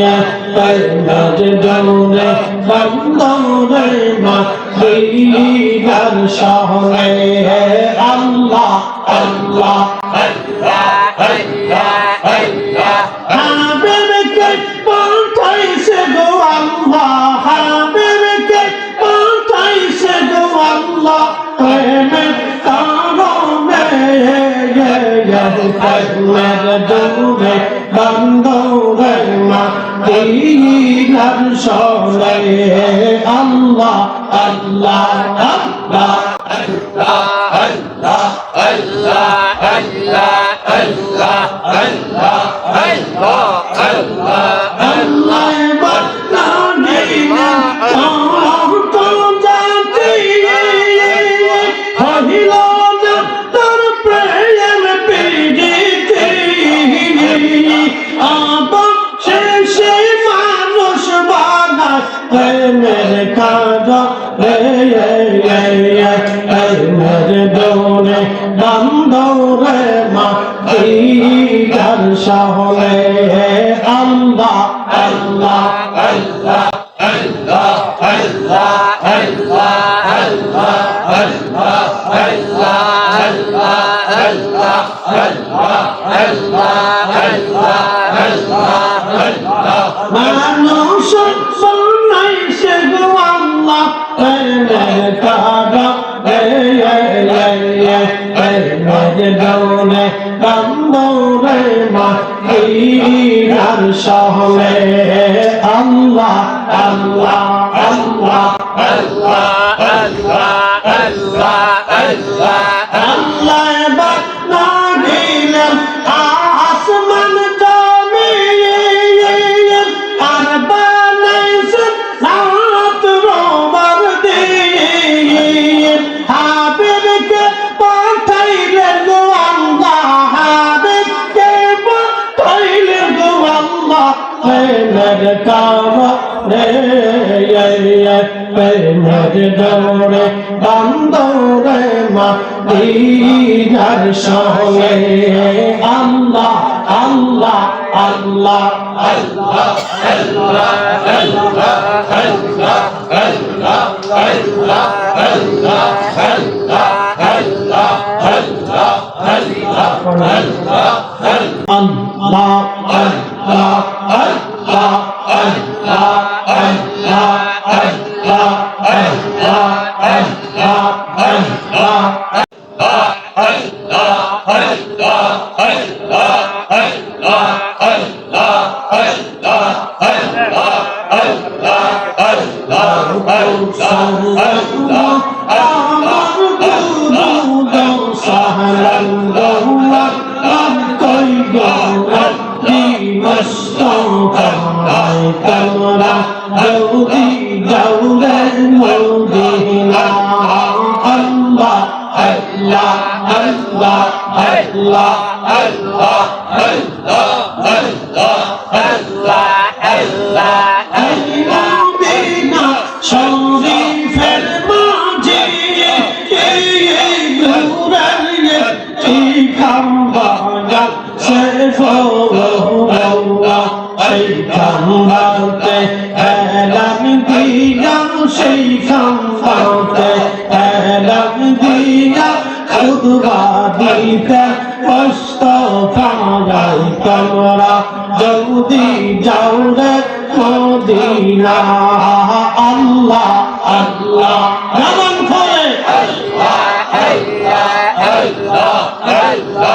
ya tay là trên đầu nè bấm đâu đây mà đi gần sau này Allah Allah Allah Allah Allah Ha bên cái bóng thấy sẽ go Allah Ha bên cái bóng thấy sẽ go Allah Tay mẹ ta nó mẹ Yeah yeah yeah Tay là đầu nè bấm đâu đây দিলাম সবাই আল্লাহ আল্লাহ প্রেমের কাজ রে প্রেমের দৌড়ে বান্দরে মা দিদার শহরে আল্লাহ আল্লাহ আল্লাহ মানুষ প্রেমের দৌড়ে বন্দরে মাহিনার সহলে আল্লাহ আল্লাহ আল্লাহ আল্লাহ বাতনা দিলেন রে প্রেমের দৌড়ে বান্দরে মাদিনার সঙ্গে আল্লাহ আল্লাহ আল্লাহ আল্লাহ আল্লাহ আল্লাহ আল্লাহ আল্লাহ আল্লাহ আল্লাহ আল্লাহ Allah আল্লাহ আল্লাহ শরীফের মাঝে খাম্বাগা সে ফোলা মদিনা খুতবা দিতে কষ্ট পাড়াই তোমরা জলদি যাও রে মদিনা, আল্লাহ আল্লাহ নামান করে আল্লাহ আল্লাহ আল্লাহ আল্লাহ।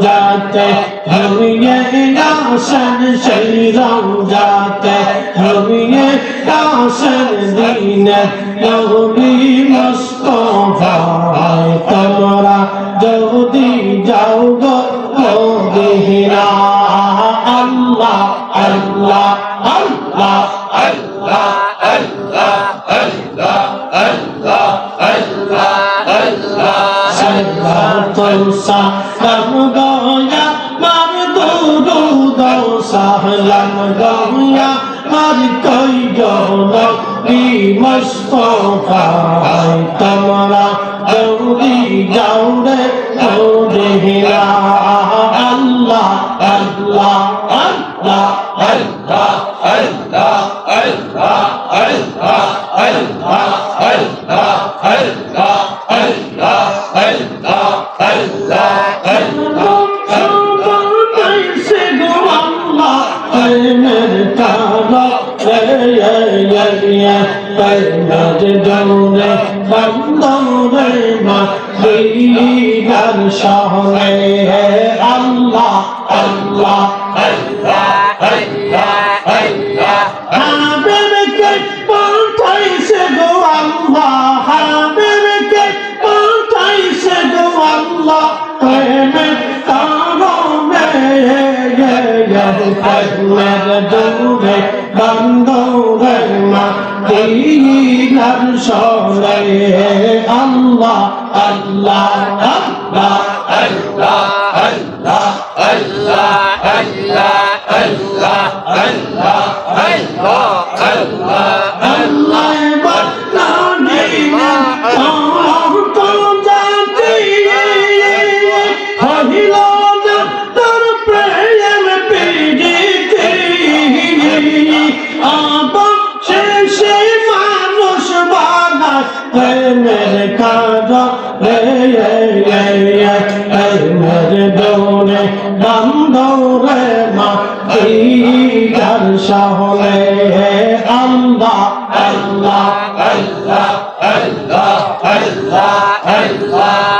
जाते हम ये दासन शरीर जाते Allah Allah Sarva Kausa Sargoya Mar Guru Gausa Langoya Mar Koi Jola Di Mustafa Tamara Daudi Jaure আল্লাহ আল্লাহ আল্লাহ আল্লাহ আল্লাহ হাবিবকে পাঠাইছে গো আল্লাহ হাবিবকে পাঠাইছে গো আল্লাহ প্রেমের কারণে প্রেমের দৌড়ে বন্ধরে মা দিনার সরে আল্লাহ আল্লাহ আল্লাহ আল্লাহ আল্লাহ আল্লাহ আল্লাহ আল্লাহ আল্লাহ আল্লাহ আল্লাহ আল্লাহ প্রেমের কাজ রে মেরে দৌড়ে বান্ধরে মা দিদার আল্লাহ আল্লাহ আল্লাহ আল্লাহ আল্লাহ আল্লাহ আল্লাহ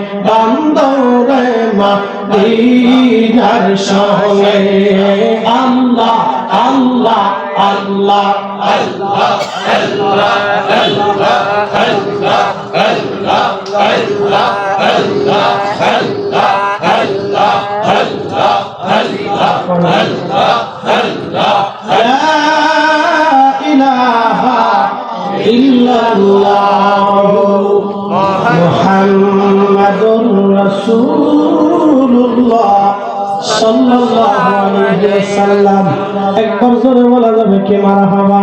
রে প্রেমের দৌড়ে বান্দরে মা দিনার সঙ্গে আল্লাহ আল্লাহ আল্লাহ আল্লাহ আল্লাহ আল্লাহ আল্লাহ আল্লাহ আল্লাহ আল্লাহ আল্লাহ আল্লাহ আল্লাহ আল্লাহ আল্লাহ আল্লাহ لا إله إلا الله محمد রাসূলুল্লাহ সাল্লাল্লাহু আলাইহি ওয়াসাল্লাম। একবার জোরে বলা যাবে কে মারহাবা